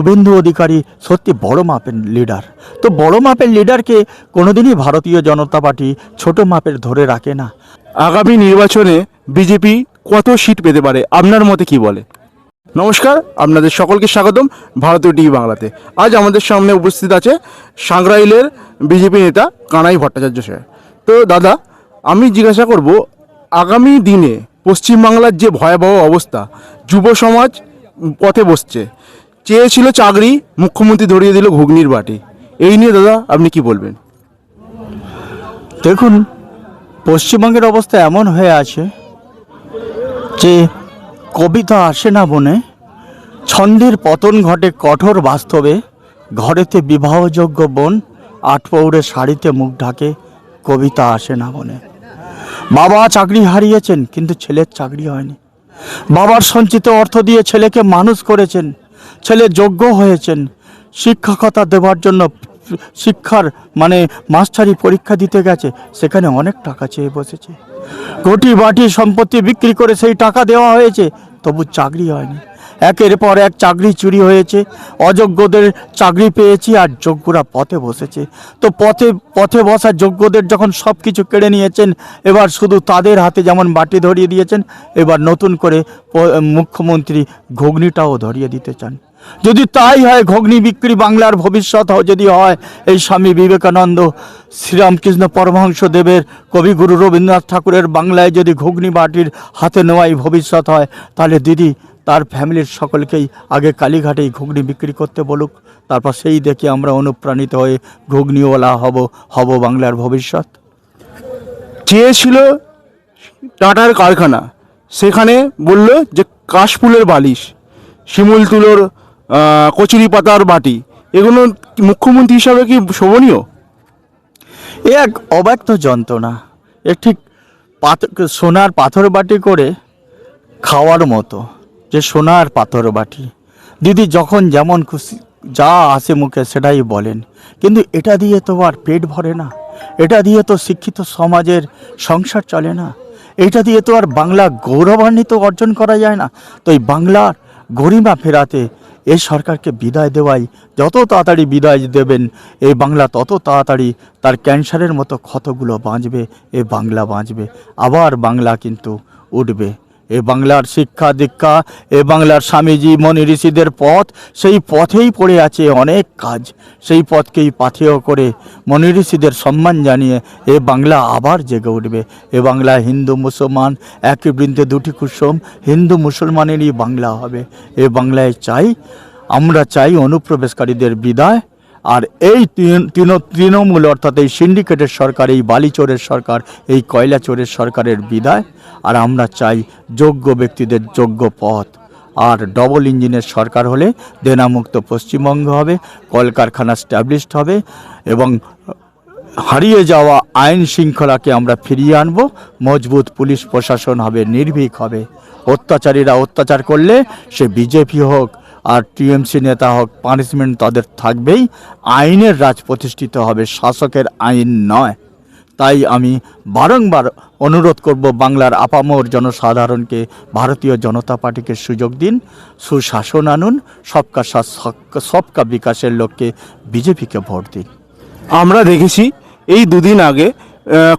শুভেন্দু অধিকারী সত্যি বড় মাপের লিডার তো বড় মাপের লিডারকে কোনোদিনই ভারতীয় জনতা পার্টি ছোট মাপের ধরে রাখে না। আগামী নির্বাচনে বিজেপি কত সিট পেতে পারে? আপনার মতে কি বলে? নমস্কার, আপনাদের সকলকে স্বাগতম ভারতীয় টিভি বাংলাতে। আজ আমাদের সামনে উপস্থিত আছে সাংগ্রাইলের বিজেপি নেতা কানাই ভট্টাচার্য স্যার। তো দাদা, আমি জিজ্ঞাসা করব, আগামী দিনে পশ্চিমবাংলার যে ভয়াবহ অবস্থা, যুব সমাজ পথে বসছে চেয়েছিল চাকরি, মুখ্যমন্ত্রী ধরিয়ে দিল ঘুগনির বাটি। এই নিয়ে দাদা, আপনি কি বলবেন? দেখুন, পশ্চিমবঙ্গের অবস্থা এমন হয়ে আছে যে কবিতা আসে না বনে, ছন্দের পতন ঘটে কঠোর বাস্তবে, ঘরেতে বিবাহযোগ্য বোন আট পৌরে শাড়িতে মুখ ঢাকে কবিতা আসে না বনে। বাবা চাকরি হারিয়েছেন, কিন্তু ছেলের চাকরি হয়নি। বাবার সঞ্চিত অর্থ দিয়ে ছেলেকে মানুষ করেছেন ছেলে যোগ্য হয়েছেন। শিক্ষকতা দেওয়ার জন্য শিক্ষার মানে মাস্টারি পরীক্ষা দিতে গেছে, সেখানে অনেক টাকা চেয়ে বসেছে। কোটি বাটি সম্পত্তি বিক্রি করে সেই টাকা দেওয়া হয়েছে, তবু চাকরি হয়নি। একের পর এক চাকরি চুরি হয়েছে। অযোগ্যদের চাকরি পেয়েছি আর যোগ্যরা পথে বসেছে। তো পথে পথে বসা যোগ্যদের যখন সব কিছু কেড়ে নিয়েছেন, এবার শুধু তাদের হাতে যেমন বাটি ধরিয়ে দিয়েছেন, এবার নতুন করে মুখ্যমন্ত্রী ঘুগনিটাও ধরিয়ে দিতে চান। যদি তাই হয়, ঘগ্নি বিক্রি বাংলার ভবিষ্যৎ যদি হয়, এই স্বামী বিবেকানন্দ শ্রীরামকৃষ্ণ পরমহংস দেবের কবিগুরু রবীন্দ্রনাথ ঠাকুরের বাংলায় যদি ঘুগনি বাটির হাতে নেওয়াই ভবিষ্যৎ হয়, তাহলে দিদি তার ফ্যামিলির সকলকেই আগে কালীঘাটেই ঘুগনি বিক্রি করতে বলুক তারপর সেই দেখে আমরা অনুপ্রাণিত হয়ে ঘুগনিওয়ালা হব হব বাংলার ভবিষ্যৎ। চেয়েছিল টাটার কারখানা। সেখানে বলল যে কাশফুলের বালিশ শিমুল তুলোর কচুরি পাতার বাটি এগুলো মুখ্যমন্ত্রী হিসাবে কি শোভনীয়? এ এক অব্যক্ত যন্ত্রণা। এ ঠিক পাথর সোনার পাথর বাটি করে খাওয়ার মতো। যে সোনার পাথর বাটি। দিদি যখন যেমন খুশি, যা আসে মুখে সেটাই বলেন। কিন্তু এটা দিয়ে তো আর পেট ভরে না। এটা দিয়ে তো শিক্ষিত সমাজের সংসার চলে না। এটা দিয়ে তো আর বাংলা গৌরবান্বিত অর্জন করা যায় না। তো এই বাংলার গরিমা ফেরাতে এই সরকারকে বিদায় দেওয়াই, যত তাড়াতাড়ি বিদায় দেবেন এই বাংলা, তত তাড়াতাড়ি তার ক্যান্সারের মতো ক্ষতগুলো বাঁচবে, এ বাংলা বাঁচবে। আবার বাংলা কিন্তু উঠবে। এ বাংলার শিক্ষা দীক্ষা, এ বাংলার স্বামীজি মনি ঋষিদের পথ, সেই পথেই পড়ে আছে অনেক কাজ। সেই পথকেই পাথেয় করে মনি ঋষিদের সম্মান জানিয়ে এ বাংলা আবার জেগে উঠবে। এ বাংলা হিন্দু মুসলমান একই বৃন্দে দুটি কুসুম, হিন্দু মুসলমানেরই বাংলা হবে। এ বাংলায় চাই, আমরা চাই অনুপ্রবেশকারীদের বিদায়। আর এই তৃণ- তৃণ- তৃণমূল অর্থাৎ এই সিন্ডিকেটের সরকার, এই বালিচোরের সরকার, এই কয়লা চোরের সরকারের বিদায়। আর আমরা চাই যোগ্য ব্যক্তিদের যোগ্য পথ। আর ডবল ইঞ্জিনের সরকার হলে দেনামুক্ত পশ্চিমবঙ্গ হবে, কলকারখানা স্ট্যাবলিশড হবে এবং হারিয়ে যাওয়া আইন শৃঙ্খলাকে আমরা ফিরিয়ে আনব। মজবুত পুলিশ প্রশাসন হবে, নির্ভীক হবে। অত্যাচারীরা অত্যাচার করলে সে বিজেপি হোক আর টিএমসি নেতা হোক পানিশমেন্ট তাদের থাকবেই। আইনের রাজ প্রতিষ্ঠিত হবে, শাসকের আইন নয়। তাই আমি বারংবার অনুরোধ করব বাংলার আপামর জনসাধারণকে, ভারতীয় জনতা পার্টিকে সুযোগ দিন, সুশাসন আনুন, সবকা সবকা- বিকাশের লক্ষ্যে বিজেপিকে ভোট দিন। আমরা দেখেছি, এই দুদিন আগে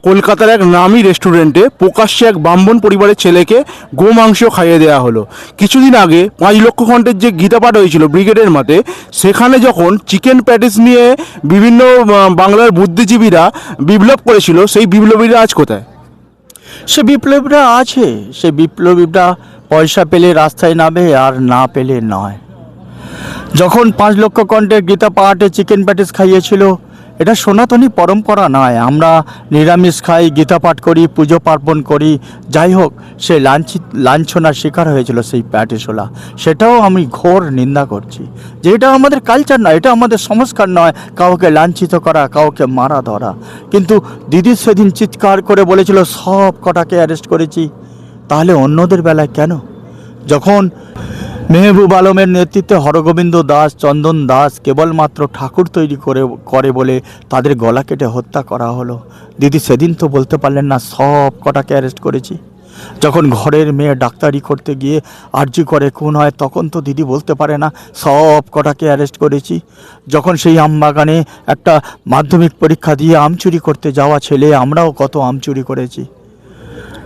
কলকাতার এক নামি রেস্টুরেন্টে প্রকাশ্যে এক ব্রাহ্মণ পরিবারের ছেলেকে গোমাংস খাইয়ে দেওয়া হলো। কিছুদিন আগে পাঁচ লক্ষ খণ্ডের যে গীতাপাঠ হয়েছিল ব্রিগেডের মাঠে, সেখানে যখন চিকেন প্যাটিস নিয়ে বিভিন্ন বাংলার বুদ্ধিজীবীরা বিপ্লব করেছিল, সেই বিপ্লবীরা আজ কোথায়? সে বিপ্লবীরা আছে, সে বিপ্লবীরা পয়সা পেলে রাস্তায় নামে আর না পেলে নয়। যখন পাঁচ লক্ষ কণ্ঠের গীতা পাহাটে চিকেন প্যাটিস খাইয়েছিল এটা সনাতনী পরম্পরা নয়। আমরা নিরামিষ খাই, গীতা পাঠ করি, পুজো পার্বণ করি। যাই হোক, সে লাঞ্ছিত লাঞ্ছনার শিকার হয়েছিল সেই প্যাটিসওয়ালা সেটাও আমি ঘোর নিন্দা করছি। যে এটা আমাদের কালচার নয়, এটা আমাদের সংস্কার নয়। কাউকে লাঞ্ছিত করা, কাউকে মারা ধরা। কিন্তু দিদি সেদিন চিৎকার করে বলেছিল, সব কটাকে অ্যারেস্ট করেছি। তাহলে অন্যদের বেলায় কেন? যখন মেহবুব আলমের নেতৃত্বে হরগোবিন্দ দাস, চন্দন দাস কেবলমাত্র ঠাকুর তৈরি করে করে বলে তাদের গলা কেটে হত্যা করা হলো। দিদি সেদিন তো বলতে পারলেন না, সব কটাকে অ্যারেস্ট করেছি। যখন ঘরের মেয়ে ডাক্তারি করতে গিয়ে আর্জি করে খুন হয়, তখন তো দিদি বলতে পারে না, সব কটাকে অ্যারেস্ট করেছি। যখন সেই আম বাগানে একটা মাধ্যমিক পরীক্ষা দিয়ে আম চুরি করতে যাওয়া ছেলে, আমরাও কত আম চুরি করেছি।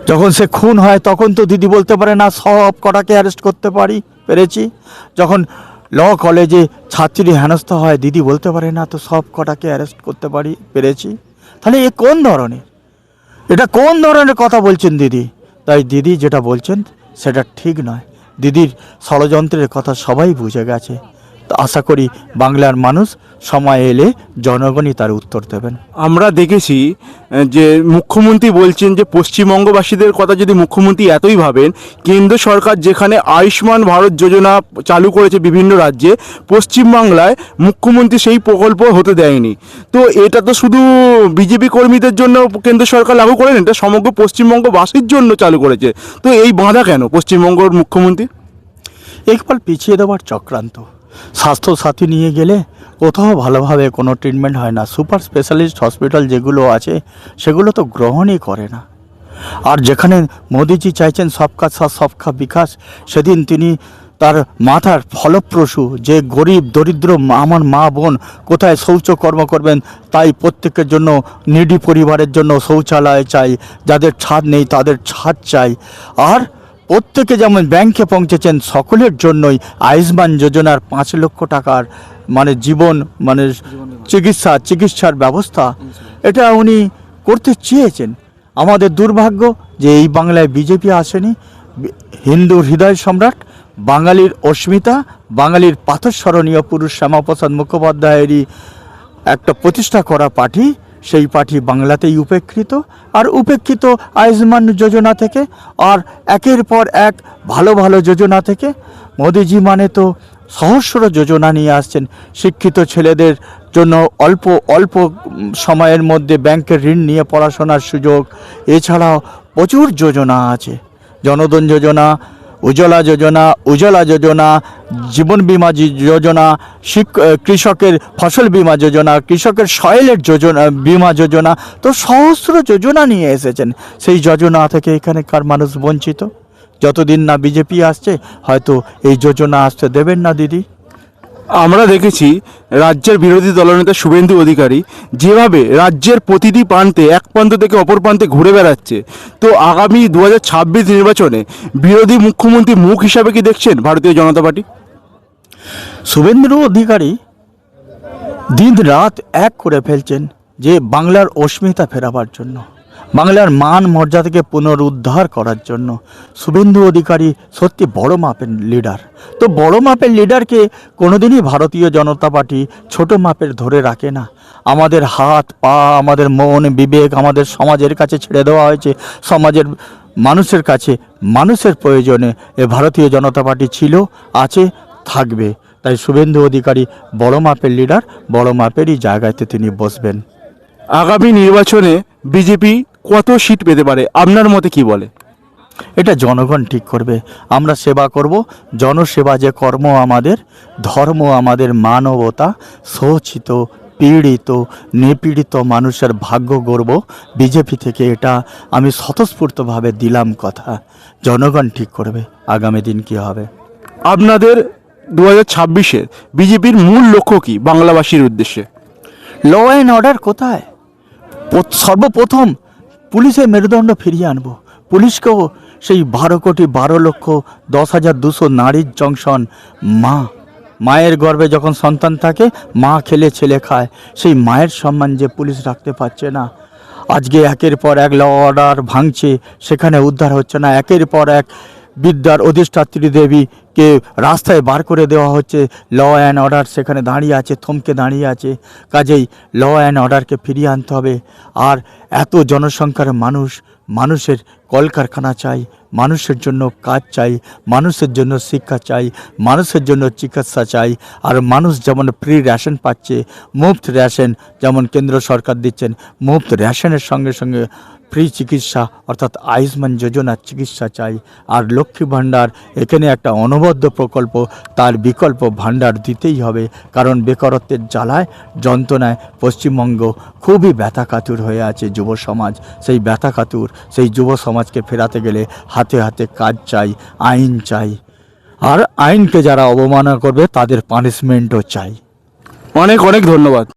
যখন সে খুন হয়, তখন তো দিদি বলতে পারে না, সব কটাকে অ্যারেস্ট করতে পারি। পেরেছি। যখন ল কলেজে ছাত্রী হেনস্থা হয়, দিদি বলতে পারে, না, তো সব কটাকে অ্যারেস্ট করতে পারি। পেরেছি। তাহলে এ কোন ধরনের? এটা কোন ধরনের কথা বলছেন দিদি? তাই দিদি যেটা বলছেন, সেটা ঠিক নয়। দিদির ষড়যন্ত্রের কথা সবাই বুঝে গেছে। আশা করি বাংলার মানুষ সময় এলে জনগণই তার উত্তর দেবেন। আমরা দেখেছি যে মুখ্যমন্ত্রী বলছেন যে পশ্চিমবঙ্গবাসীদের কথা যদি মুখ্যমন্ত্রী এতই ভাবেন কেন্দ্র সরকার যেখানে আয়ুষ্মান ভারত যোজনা চালু করেছে বিভিন্ন রাজ্যে পশ্চিমবাংলায় মুখ্যমন্ত্রী সেই প্রকল্প হতে দেয়নি। তো এটা তো শুধু বিজেপি কর্মীদের জন্য কেন্দ্র সরকার লাগু করেন এটা সমগ্র পশ্চিমবঙ্গবাসীর জন্য চালু করেছে। তো এই বাঁধা কেন পশ্চিমবঙ্গর মুখ্যমন্ত্রী একবার পিছিয়ে দেওয়ার চক্রান্ত। স্বাস্থ্য সাথী নিয়ে গেলে কোথাও ভালোভাবে কোনো ট্রিটমেন্ট হয় না। সুপার স্পেশালিস্ট হসপিটাল যেগুলো আছে, সেগুলো তো গ্রহণই করে না। আর যেখানে মোদিজি চাইছেন সবকা সাথ, সবকা বিকাশ, সেদিন তিনি তার মাথার ফলপ্রসূ যে গরিব, দরিদ্র আমার মা বোন কোথায় শৌচকর্ম করবেন, তাই প্রত্যেকের জন্য, নিডি পরিবারের জন্য শৌচালয় চাই, যাদের ছাদ নেই তাদের ছাদ চাই। আর প্রত্যেকে যেমন ব্যাংকে পৌঁছেছেন, সকলের জন্যই আয়ুষ্মান যোজনার পাঁচ লক্ষ টাকার মানে জীবন মানে চিকিৎসা, চিকিৎসার ব্যবস্থা। এটা উনি করতে চেয়েছেন। আমাদের দুর্ভাগ্য যে এই বাংলায় বিজেপি আসেনি। হিন্দুর হৃদয় সম্রাট, বাঙালির অস্মিতা, বাঙালির পাথস্মরণীয় পুরুষ শ্যামাপ্রসাদ মুখোপাধ্যায়েরই একটা প্রতিষ্ঠা করা পার্টি সেই পার্টি বাংলাতেই উপেক্ষিত, আর উপেক্ষিত আয়ুষ্মান যোজনা থেকে, আর একের পর এক ভালো ভালো যোজনা থেকে। মোদিজি মানে তো সহস্র যোজনা নিয়ে আসছেন। শিক্ষিত ছেলেদের জন্য অল্প অল্প সময়ের মধ্যে ব্যাংকের ঋণ নিয়ে পড়াশোনার সুযোগ। এছাড়াও প্রচুর যোজনা আছে। জনধন যোজনা উজ্জ্বলা যোজনা উজ্জ্বলা যোজনা, জীবন বীমা যোজনা কৃষকের ফসল বীমা যোজনা, কৃষকের সয়েলের যোজনা বীমা যোজনা, তো সহস্র যোজনা নিয়ে এসেছেন। সেই যোজনা থেকে এখানকার মানুষ বঞ্চিত। যতদিন না বিজেপি আসছে, হয়তো এই যোজনা আসতে দেবেন না দিদি। আমরা দেখেছি রাজ্যের বিরোধী দলনেতা শুভেন্দু অধিকারী যেভাবে রাজ্যের প্রতিটি প্রান্তে, এক প্রান্ত থেকে অপর প্রান্তে ঘুরে বেড়াচ্ছে। তো আগামী দু হাজার ছাব্বিশ নির্বাচনে বিরোধী মুখ্যমন্ত্রী মুখ হিসাবে কি দেখছেন ভারতীয় জনতা পার্টি? শুভেন্দু অধিকারী দিন রাত এক করে ফেলছেন যে বাংলার অস্মিতা ফেরাবার জন্য। বাংলার মান মর্যাদাকে পুনরুদ্ধার করার জন্য শুভেন্দু অধিকারী সত্যি বড় মাপের লিডার তো বড় মাপের লিডারকে কোনোদিনই ভারতীয় জনতা পার্টি ছোট মাপের ধরে রাখে না। আমাদের হাত, পা, আমাদের মন, বিবেক, আমাদের সমাজের কাছে ছেড়ে দেওয়া হয়েছে। সমাজের মানুষের কাছে, মানুষের প্রয়োজনে এ ভারতীয় জনতা পার্টি ছিল, আছে, থাকবে। তাই শুভেন্দু অধিকারী বড় মাপের লিডার বড় মাপেরই জায়গাতে তিনি বসবেন। আগামী নির্বাচনে বিজেপি কত সিট পেতে পারে? আপনার মতে কি বলে? এটা জনগণ ঠিক করবে। আমরা সেবা করব। জনসেবা যে কর্ম আমাদের ধর্ম আমাদের মানবতা শোষিত পীড়িত নিপীড়িত মানুষের ভাগ্য গর্ব বিজেপি থেকে এটা আমি স্বতঃস্ফূর্তভাবে দিলাম কথা। জনগণ ঠিক করবে আগামী দিন কি হবে। আপনাদের দু হাজার ছাব্বিশের বিজেপির মূল লক্ষ্য কি বাংলাবাসীর উদ্দেশ্যে? ল অ্যান্ড অর্ডার কোথায়? সর্বপ্রথম পুলিশের মেরুদণ্ড ফিরিয়ে আনব। পুলিশকেও সেই বারো কোটি বারো লক্ষ দশ হাজার দুশো নারীর জংশন মা। মায়ের গর্ভে যখন সন্তান থাকে, মা খেলে ছেলে খায়। সেই মায়ের সম্মান যে পুলিশ রাখতে পারছে না। আজকে একের পর এক ল অর্ডার ভাঙছে, সেখানে উদ্ধার হচ্ছে না। একের পর এক বিদ্যার অধিষ্ঠাত্রী দেবীকে রাস্তায় বার করে দেওয়া হচ্ছে। ল অ্যান্ড অর্ডার সেখানে দাঁড়িয়ে আছে, থমকে দাঁড়িয়ে আছে। কাজেই ল অ্যান্ড অর্ডারকে ফিরিয়ে আনতে হবে। আর এত জনসংখ্যার মানুষ, মানুষের কলকারখানা চাই, মানুষের জন্য কাজ চাই, মানুষের জন্য শিক্ষা চাই, মানুষের জন্য চিকিৎসা চাই। আর মানুষ যেমন ফ্রি রেশন পাচ্ছে, মুফত রেশন যেমন কেন্দ্র সরকার দিচ্ছেন, মুফত রেশনের সঙ্গে সঙ্গে ফ্রি চিকিৎসা, অর্থাৎ আয়ুষ্মান যোজনার চিকিৎসা চাই। আর লক্ষ্মী ভাণ্ডার, এখানে একটা অনবদ্য প্রকল্প, তার বিকল্প ভাণ্ডার দিতেই হবে, কারণ বেকারত্বের জ্বালায়, যন্ত্রণায় পশ্চিমবঙ্গ খুবই ব্যথাকাতুর হয়ে আছে যুব সমাজ। সেই ব্যথাকাতুর, সেই যুব সমাজকে ফেরাতে গেলে হাতে হাতে কাজ চাই, আইন চাই। আর আইনকে যারা অবমাননা করবে, তাদের পানিশমেন্টও চাই। অনেক অনেক ধন্যবাদ।